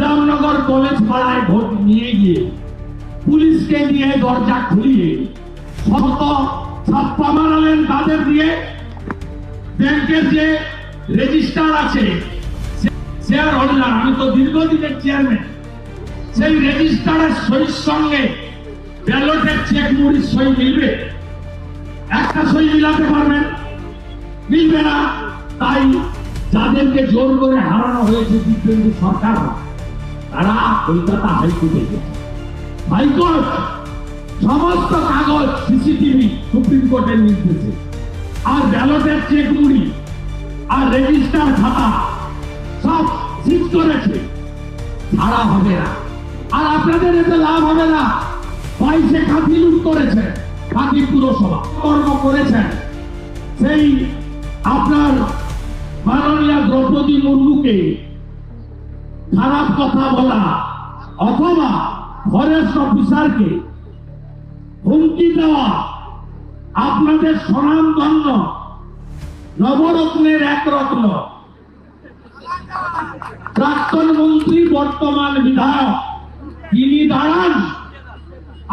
Ramnagar college পাড়ায় vote নিয়ে গিয়ে পুলিশকে নিয়ে দরজা খুলিয়ে শত ছাপ্পা মারালেন তাদের দিয়ে ব্যাংকের যে রেজিস্টার আছে শেয়ার হোল্ডার আমি তো দীর্ঘদিনের চেয়ারম্যান। সেই রেজিস্টারের সইর সঙ্গে ব্যালটের চেক মুড়ির সই মিলবে। একটা সই মিলাতে পারবেন? মিলবে না। তাই যাদেরকে জোর করে হারানো হয়েছে দিব্যেন্দু সরকার তারা কলকাতা হাইকোর্টে হাইকোর্ট, সমস্ত কাগজ, সিসিটিভি সুপ্রিম কোর্টের নির্দেশে আর ব্যালটের চেক মুড়ি আর রেজিস্টার খাতা সব সিজ করেছে। ছাড়া হবে না। আর আপনাদের এতে লাভ হবে না। পয়সে খাতি লুট করেছে খাতি পুরসভা। কর্ম করেছেন সেই আপনার মাননীয় দ্রৌপদী মুর্মুকে খারাপ কথা বলা অথবা ফরেস্ট অফিসারকে হুমকি দেওয়া আপনাদের স্বনামধন্য নবরত্নের এক রত্ন। প্রাক্তন মন্ত্রী, বর্তমান বিধায়ক, তিনি দাঁড়ান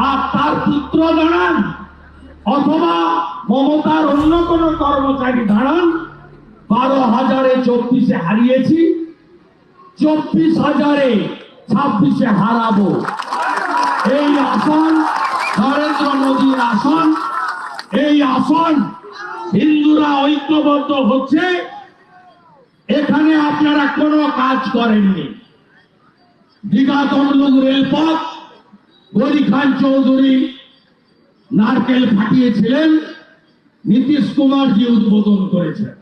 আর তার পুত্র দাঁড়ান অথবা মমতার অন্য কোনো কর্মচারী দাঁড়ান, বারো হাজারে চব্বিশে হারিয়েছি। চব্বিশ হাজারে ছাব্বিশে হারাবো। এই আসন, নরেন্দ্র মোদীর আসন, এই আসন হিন্দুরা ঐক্যবদ্ধ হচ্ছে। এখানে আপনারা কোনো কাজ করেননি। দীঘা তমলুক রেলপথ গরি খান চৌধুরী নারকেল ফাটিয়েছিলেন, নীতিশ কুমার জি উদ্বোধন করেছেন।